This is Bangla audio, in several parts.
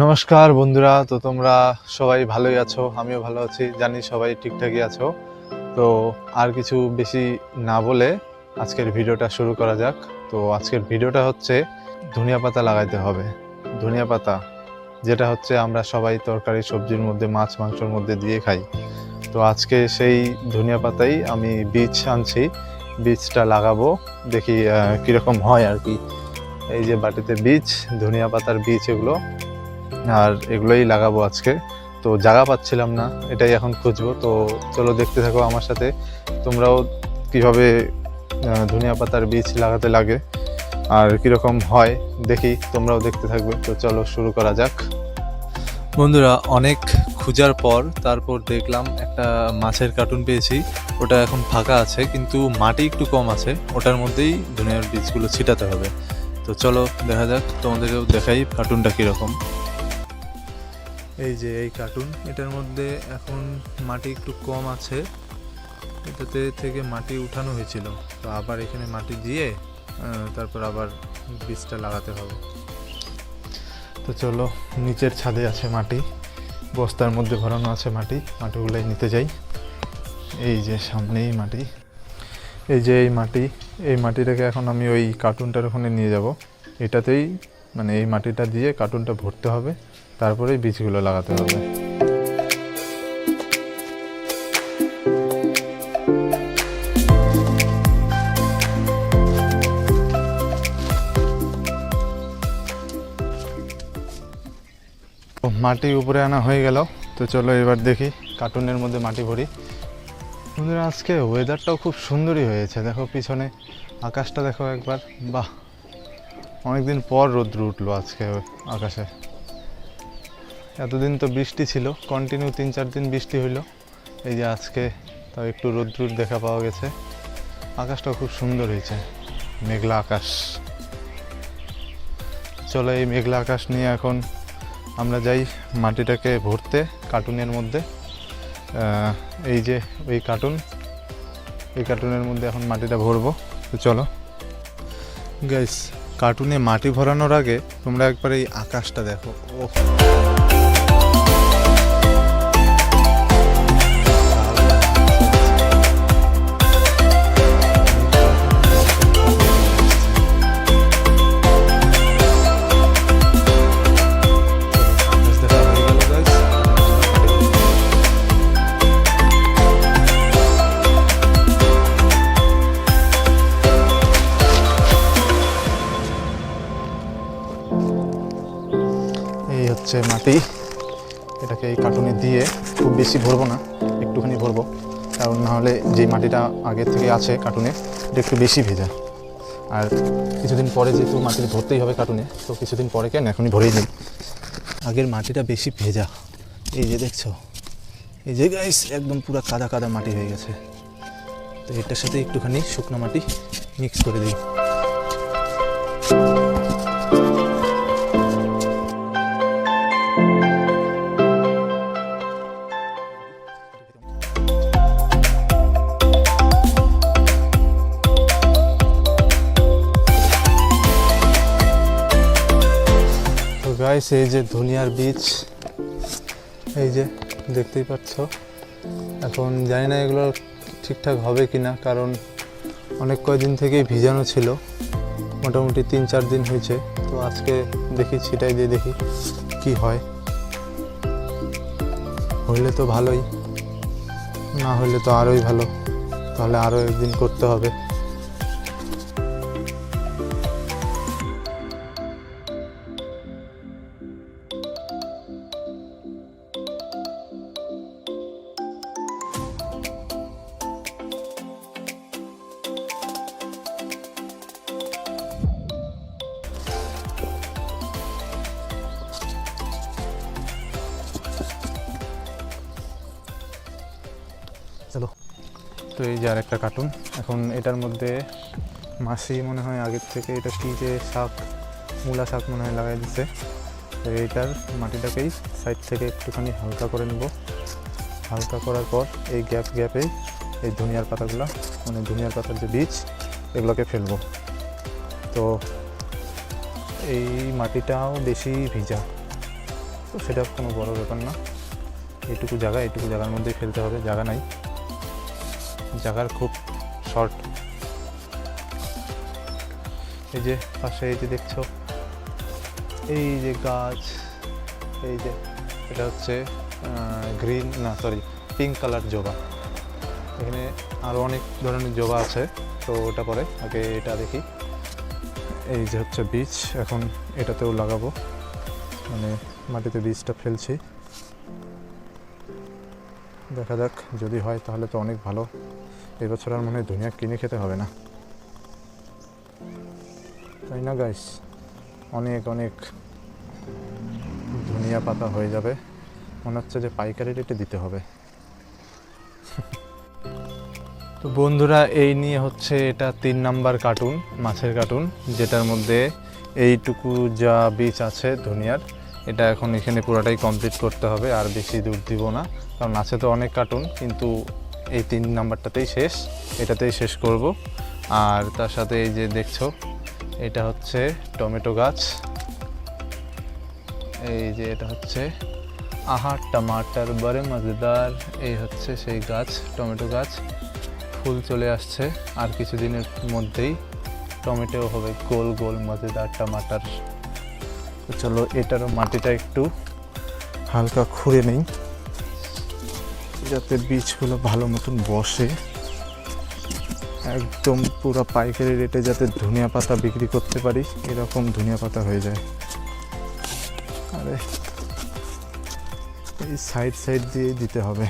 নমস্কার বন্ধুরা, তো তোমরা সবাই ভালোই আছো? আমিও ভালো আছি, জানি সবাই ঠিকঠাকই আছো। তো আর কিছু বেশি না বলে আজকের ভিডিওটা শুরু করা যাক। তো আজকের ভিডিওটা হচ্ছে ধনিয়া পাতা লাগাইতে হবে। ধনিয়া পাতা, যেটা হচ্ছে আমরা সবাই তরকারি, সবজির মধ্যে, মাছ, মাংসর মধ্যে দিয়ে খাই। তো আজকে সেই ধনিয়া পাতাই আমি বীজ আনছি, বীজটা লাগাবো, দেখি কীরকম হয় আর কি। এই যে বাটিতে বীজ, ধনিয়া পাতার বীজ এগুলো আর এগুলোই লাগাবো আজকে। তো জায়গা পাচ্ছিলাম না, এটাই এখন খুঁজবো। তো চলো দেখতে থাকো আমার সাথে, তোমরাও কীভাবে ধনিয়া পাতার বীজ লাগাতে লাগে আর কীরকম হয়, দেখি, তোমরাও দেখতে থাকবে। তো চলো শুরু করা যাক। বন্ধুরা, অনেক খোঁজার পর তারপর দেখলাম একটা মাছের কার্টুন পেয়েছি, ওটা এখন ফাঁকা আছে, কিন্তু মাটি একটু কম আছে, ওটার মধ্যেই ধনিয়ার বীজগুলো ছিটাতে হবে। তো চলো দেখা যাক, তোমাদেরকেও দেখাই কার্টুনটা কীরকম। এই যে এই কার্টুন এটার মধ্যে এখন মাটি একটু কম আছে। এটাতে থেকে মাটি উঠানো হয়েছিল। তো আবার এখানে মাটি দিয়ে তারপর আবার বীজটা লাগাতে হবে। তো চলো, নিচের ছাদে আছে মাটি। বস্তার মধ্যে ভরানো আছে মাটি। মাটিগুলোই নিতে যাই। এই যে সামনেই মাটি। এই যে এই মাটি। এই মাটিটাকে এখন আমি ওই কার্টুনটার ওখানে নিয়ে যাব। এটাতেই মানে এই মাটিটা দিয়ে কার্টুনটা ভরতে হবে। তারপরেই বীজগুলো লাগাতে হবে। মাটি উপরে আনা হয়ে গেল। তো চলো এবার দেখি কার্টুনের মধ্যে মাটি ভরি। বন্ধুরা, আজকে ওয়েদারটাও খুব সুন্দরই হয়েছে। দেখো পিছনে আকাশটা দেখো একবার। বাহ! অনেকদিন পর রোদ্র উঠল আজকে আকাশে। এতদিন তো বৃষ্টি ছিল কন্টিনিউ তিন চার দিন বৃষ্টি হইল। এই যে আজকে তাও একটু রোদ্রুর দেখা পাওয়া গেছে। আকাশটাও খুব সুন্দর হয়েছে, মেঘলা আকাশ। চলো এই মেঘলা আকাশ নিয়ে এখন আমরা যাই মাটিটাকে ভরতে কার্টুনের মধ্যে। এই যে ওই কার্টুন এই কার্টুনের মধ্যে এখন মাটিটা ভরবো। তো চলো। গাইস কার্টুনে মাটি ভরানোর আগে তোমরা একবার এই আকাশটা দেখো। ও মাটি এটাকে এই কার্টুনে দিয়ে খুব বেশি ভরবো না, একটুখানি ভরবো। কারণ না হলে যে মাটিটা আগের থেকে আছে কার্টুনে, এটা একটু বেশি ভেজা আর কিছুদিন পরে যেহেতু মাটি ভরতেই হবে কার্টুনে, তো কিছুদিন পরে কেন এখনই ভরেই নিই। আগের মাটিটা বেশি ভেজা। এই যে দেখছ? এই যে গাইস একদম পুরো কাদা কাদা মাটি হয়ে গেছে। তো এটার সাথে একটুখানি শুকনো মাটি মিক্স করে দিই। গাইস, এই যে ধনিয়ার বীজ এই যে দেখতেই পাচ্ছ। এখন জানি না এগুলো ঠিকঠাক হবে কি না কারণ অনেক কয়দিন থেকেই ভিজানো ছিল, মোটামুটি তিন চার দিন হয়েছে। তো আজকে দেখি, ছিটাই দিয়ে দেখি কি হয়। হইলে তো ভালোই, না হলে তো আরোই ভালো। তাহলে আরও একদিন করতে হবে। চলো। তো এই যে আর একটা কার্টুন এখন এটার মধ্যে মাসি মনে হয় আগের থেকে এটা কী যে শাক, মূলা শাক মনে হয় লাগাই দিছে। তো এইটার মাটিটাকেই সাইড থেকে একটুখানি হালকা করে নেব। হালকা করার পর এই গ্যাপ গ্যাপেই এই ধনিয়ার পাতাগুলো মানে ধনিয়ার পাতার যে বীজ, এগুলোকে ফেলব। তো এই মাটিটাও বেশি ভিজা। তো সেটা কোনো বড় ব্যাপার না। এইটুকু জায়গা, এইটুকু জায়গার মধ্যেই ফেলতে হবে, জায়গা নাই। জায়গার খুব শর্ট এই যে পাশে এই যে দেখছ, এই যে গাছ, এই যে এটা হচ্ছে গ্রিন না সরি পিঙ্ক কালার জবা। এখানে আরও অনেক ধরনের জবা আছে, তো ওটা পরে আগে এটা দেখি। এই যে হচ্ছে বীজ, এখন এটাতেও লাগাবো। মানে মাটিতে বীজটা ফেলছি। দেখা যাক, যদি হয় তাহলে তো অনেক ভালো। এবছর আর মনে হয় ধনিয়া কিনে খেতে হবে না। তাই না গাইস অনেক অনেক ধনিয়া পাতা হয়ে যাবে। মনে হচ্ছে যে পাইকারি রেটে দিতে হবে। তো বন্ধুরা, এই নিয়ে হচ্ছে এটা তিন নাম্বার কার্টুন মাছের কার্টুন যেটার মধ্যে এইটুকু যা বীজ আছে ধনিয়ার, এটা এখন এখানে পুরোটাই কমপ্লিট করতে হবে। আর বেশি দূর দিব না, কারণ আছে তো অনেক কার্টুন কিন্তু এই তিন নাম্বারটাতেই শেষ, এটাতেই শেষ করব। আর তার সাথে এই যে দেখছ, এটা হচ্ছে টমেটো গাছ। এই যে এটা হচ্ছে আহা, টমাটার বড়ে মজেদার, এই হচ্ছে সেই গাছ, টমেটো গাছ। ফুল চলে আসছে, আর কিছুদিনের মধ্যেই টমেটো হবে গোল গোল মজেদার টমাটার। চলো, এটারও মাটিটা একটু হালকা খুঁড়ে নেই। যাতে বীজগুলো ভালো মতন বসে। একদম পুরো পাইকারি রেটে যাতে ধনিয়া পাতা বিক্রি করতে পারি, এরকম ধনিয়া পাতা হয়ে যায়। আরে, এই সাইড সাইড দিয়ে দিতে হবে।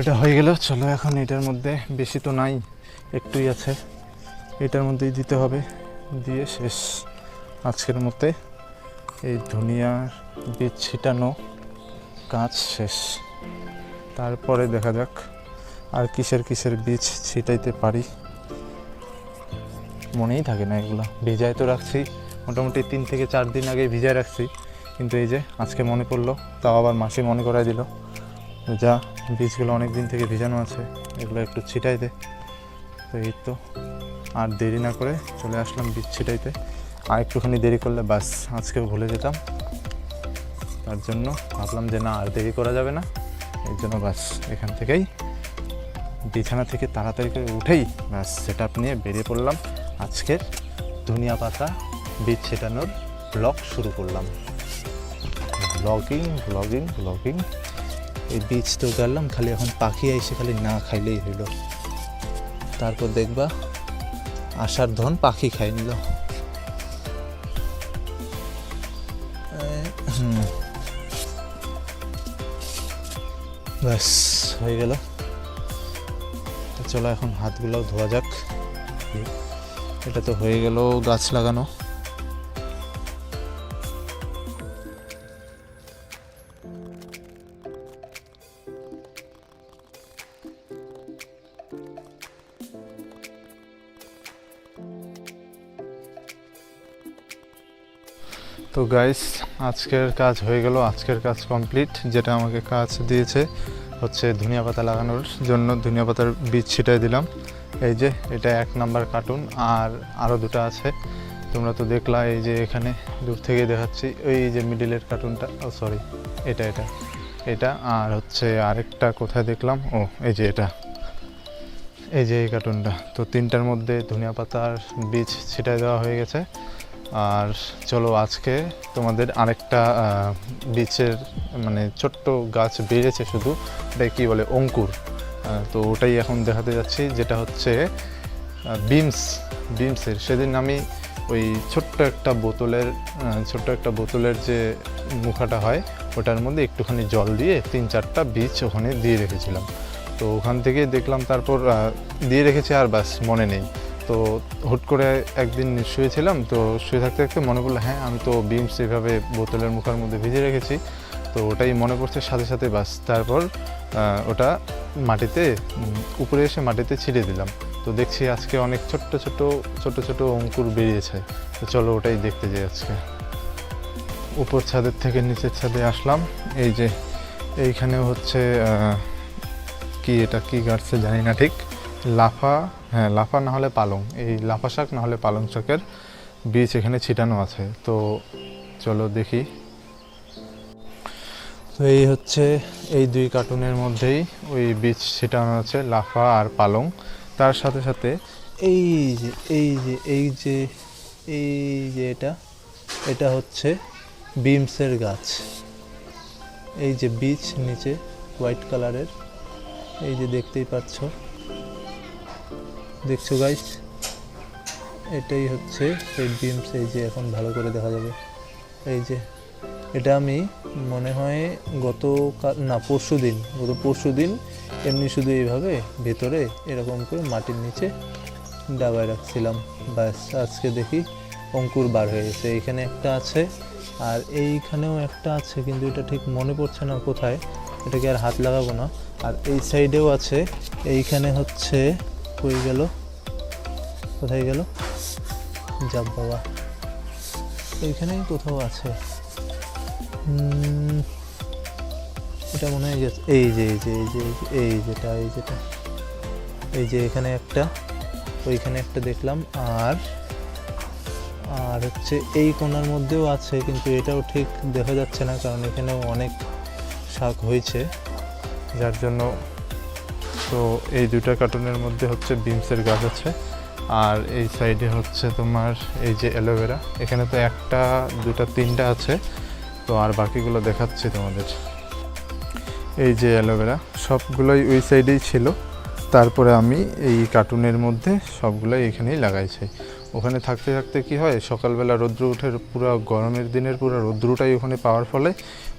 এটা হয়ে গেল। চলো এখন এটার মধ্যে বেশি তো নাই, একটুই আছে। এটার মধ্যেই দিতে হবে। দিয়ে শেষ। আজকের মধ্যে এই ধনিয়ার বীজ ছিটানো কাজ শেষ। তারপরে দেখা যাক আর কিসের কিসের বীজ ছিটাইতে পারি। মনেই থাকে না এগুলো। ভিজায় তো রাখছি। মোটামুটি তিন থেকে চার দিন আগে ভিজায় রাখছি। কিন্তু এই যে আজকে মনে পড়ল, তাও আবার মাসি মনে করাই দিল। যা বীজগুলো অনেক দিন থেকে ভিজানো আছে, এগুলো একটু ছিটাই দে। তো এই তো, আর দেরি না করে চলে আসলাম বীজ ছিটাইতে। আর একটুখানি দেরি করলে বাস আজকে ভুলে যেতাম। তার জন্য ভাবলাম যে না, আর দেরি করা যাবে না। এর জন্য বাস, এখান থেকেই বিছানা থেকে তাড়াতাড়ি করে উঠেই ব্যাস সেট নিয়ে বেরিয়ে পড়লাম। আজকের ধনিয়া পাতা বীজ ছেটানোর ব্লগ শুরু করলাম। ব্লগিং ব্লগিং ব্লগিং এই বীজ তো গেলাম, খালি এখন পাখি এসে খালি না খাইলেই হইল। তারপর দেখবা আশার ধন পাখি খাই নিল। ব্যাস, হয়ে গেল। চলো এখন হাতগুলো ধোয়া যাক। এটা তো হয়ে গেল গাছ লাগানো। তো গাইস আজকের কাজ হয়ে গেল, আজকের কাজ কমপ্লিট যেটা আমাকে কাজ দিয়েছে হচ্ছে ধনিয়া পাতা লাগানোর জন্য ধনিয়া পাতার বীজ ছিটাই দিলাম। এই যে, এটা এক নাম্বার কার্টুন আর আরও দুটো আছে। তোমরা তো দেখলা, এই যে এখানে দূর থেকে দেখাচ্ছি, ওই যে মিডিলের কার্টুনটা ও সরি এটা এটা এটা, আর হচ্ছে আরেকটা কোথায় দেখলাম, ও, এই যে এটা। এই যে এই কার্টুনটা তো তিনটার মধ্যে ধনিয়া পাতার বীজ ছিটাই দেওয়া হয়ে গেছে। আর চলো আজকে তোমাদের আরেকটা বীজের মানে ছোট্ট গাছ বেড়েছে শুধু এটা কি বলে, অঙ্কুর। তো ওটাই এখন দেখাতে যাচ্ছি, যেটা হচ্ছে বিমস বিমসের সেদিন আমি ওই ছোট্ট একটা বোতলের ছোট্ট একটা বোতলের যে মুখাটা হয়, ওটার মধ্যে একটুখানি জল দিয়ে তিন চারটা বীজ ওখানে দিয়ে রেখেছিলাম। তো ওখান থেকে দেখলাম, তারপর দিয়ে রেখেছি আর বাস মনে নেই। তো হুট করে একদিন শুয়েছিলাম তো শুয়ে থাকতে থাকতে মনে পড়ল হ্যাঁ আমি তো বিমস এভাবে বোতলের মুখের মধ্যে ভিজে রেখেছি। তো ওটাই মনে পড়ছে, সাথে সাথে বাস তারপর ওটা মাটিতে উপরে এসে মাটিতে ছিঁড়ে দিলাম। তো দেখছি আজকে অনেক ছোট্ট ছোট ছোট ছোট অঙ্কুর বেরিয়েছে। তো চলো ওটাই দেখতে যাই আজকে। উপর ছাদের থেকে নিচের ছাদে আসলাম। এই যে এইখানে হচ্ছে কি এটা, কি গাছছে জানি না ঠিক। লাফা হ্যাঁ লাফা না হলে পালং। এই লাফা শাক না হলে পালং শাকের বীজ এখানে ছিটানো আছে। তো চলো দেখি। তো এই হচ্ছে এই দুই কার্টুনের মধ্যেই ওই বীজ ছিটানো আছে, লাফা আর পালং। তার সাথে সাথে এই যে এই যে এই যে এই যে এটা এটা হচ্ছে বিমসের গাছ। এই যে বীজ নিচে হোয়াইট কালারের, এই যে দেখতেই পাচ্ছ। দেখছ গাইস এটাই হচ্ছে সেই বিমস এই যে এখন ভালো করে দেখা যাবে। এই যে, এটা আমি মনে হয় গত না, পরশু দিন, গত পরশু দিন এমনি শুধু এইভাবে ভেতরে এরকম করে মাটির নিচে ডাবায় রাখছিলাম। ব্যাস, আজকে দেখি অঙ্কুর বার হয়ে গেছে। এইখানে একটা আছে আর এইখানেও একটা আছে, কিন্তু এটা ঠিক মনে পড়ছে না কোথায়। এটাকে আর হাত লাগাবো না। আর এই সাইডেও আছে, এইখানে হচ্ছে কই গেল। কোথায় গেল? যাব বাবা। এইখানেই কোথাও আছে। এটা মনে হয় গেছে এই যে এই যে এই যে, এই যেটা এই যেটা। এই যে এখানে একটা, ওইখানে একটা দেখলাম। আর আর হচ্ছে এই কোণার মধ্যেও আছে, কিন্তু এটাও ঠিক দেখা যাচ্ছে না, কারণ এখানেও অনেক শাক হয়েছে, যার জন্য তো এই দুটা কার্টুনের মধ্যে হচ্ছে বিমসের গাছ আছে। আর এই সাইডে হচ্ছে তোমার এই যে অ্যালোভেরা এখানে তো একটা দুটা তিনটা আছে। তো আর বাকিগুলো দেখাচ্ছি তোমাদের। এই যে অ্যালোভেরা সবগুলোই ওই সাইডেই ছিল। তারপরে আমি এই কার্টুনের মধ্যে সবগুলোই এখানেই লাগাইছি। ওখানে থাকতে থাকতে কি হয়, সকালবেলা রৌদ্র উঠে পুরো গরমের দিনের পুরো রৌদ্রটাই ওখানে পাওয়ার ফলে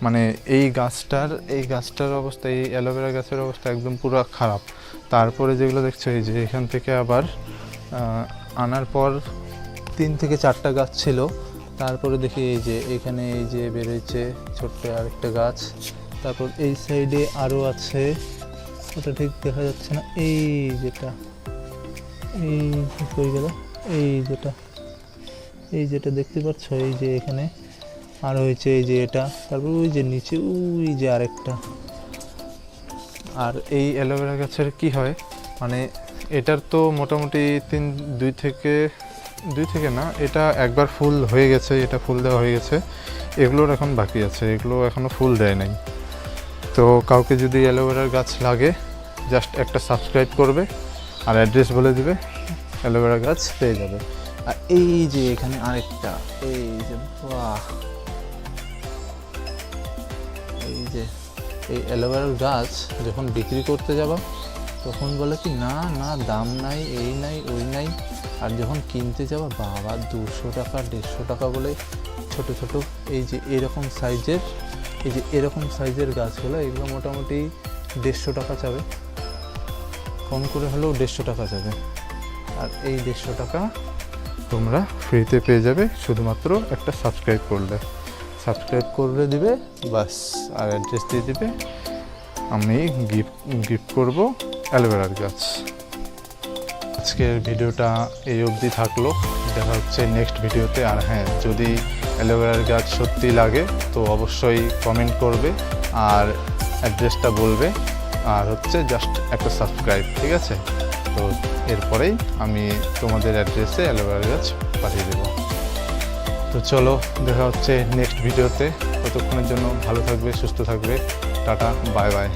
মানে এই গাছটার এই গাছটার অবস্থা, এই অ্যালোভেরা গাছের অবস্থা একদম পুরো খারাপ। তারপরে যেগুলো দেখছ, এই যে এখান থেকে আবার আনার পর তিন থেকে চারটা গাছ ছিল। তারপরে দেখি এই যে এখানে এই যে বেরোচ্ছে ছোট্ট আরেকটা গাছ। তারপর এই সাইডে আরও আছে ওটা ঠিক দেখা যাচ্ছে না। এই যেটা, এই কই গেল? এই যেটা এই যেটা দেখতে পাচ্ছ? এই যে এখানে আর হয়েছে এই যে এটা। তারপর ওই যে নিচে, ওই যে আরেকটা। আর এই অ্যালোভেরা গাছের কি হয়? মানে এটার তো মোটামুটি তিন, দুই থেকে দুই থেকে না, এটা একবার ফুল হয়ে গেছে, এটা ফুল দেওয়া হয়ে গেছে। এগুলোর এখন বাকি আছে, এগুলো এখনও ফুল দেয় নাই। তো কাউকে যদি অ্যালোভেরার গাছ লাগে জাস্ট একটা সাবস্ক্রাইব করবে আর অ্যাড্রেস বলে দিবে, অ্যালোভেরা গাছ পেয়ে যাবে। আর এই যে এখানে আরেকটা, এই যে বাহ। এই যে, এই অ্যালোভেরার গাছ যখন বিক্রি করতে যাবা, তখন বলে কি, না না, দাম নাই, এই নাই, ওই নাই। আর যখন কিনতে যাবা, বাবা, দুশো টাকা, দেড়শো টাকা বলে ছোট ছোট, এই যে এরকম সাইজের এই যে এরকম সাইজের গাছগুলো এগুলো মোটামুটি দেড়শো টাকা যাবে কম করে হলেও দেড়শো টাকা যাবে আর এই দেড়শো টাকা তোমরা ফ্রিতে পেয়ে যাবে শুধুমাত্র একটা সাবস্ক্রাইব করলে। সাবস্ক্রাইব করলে দিবে বাস আর অ্যাড্রেস দিয়ে দিবে। আমি গিফট গিফট করব অ্যালোভেরার গাছ। আজকের ভিডিওটা এই অবধি থাকল। দেখা হচ্ছে নেক্সট ভিডিওতে আর হ্যাঁ যদি অ্যালোভেরার গাছ সত্যি লাগে, তো অবশ্যই কমেন্ট করবে আর অ্যাড্রেসটা বলবে। আর হচ্ছে জাস্ট একটা সাবস্ক্রাইব ঠিক আছে? তো এরপরেই আমি তোমাদের অ্যাড্রেসে অ্যালোভেরা গাছ পাঠিয়ে দেবো। তো চলো, দেখা হচ্ছে নেক্সট ভিডিওতে ততক্ষণের জন্য ভালো থাকবে, সুস্থ থাকবে। Tata bye bye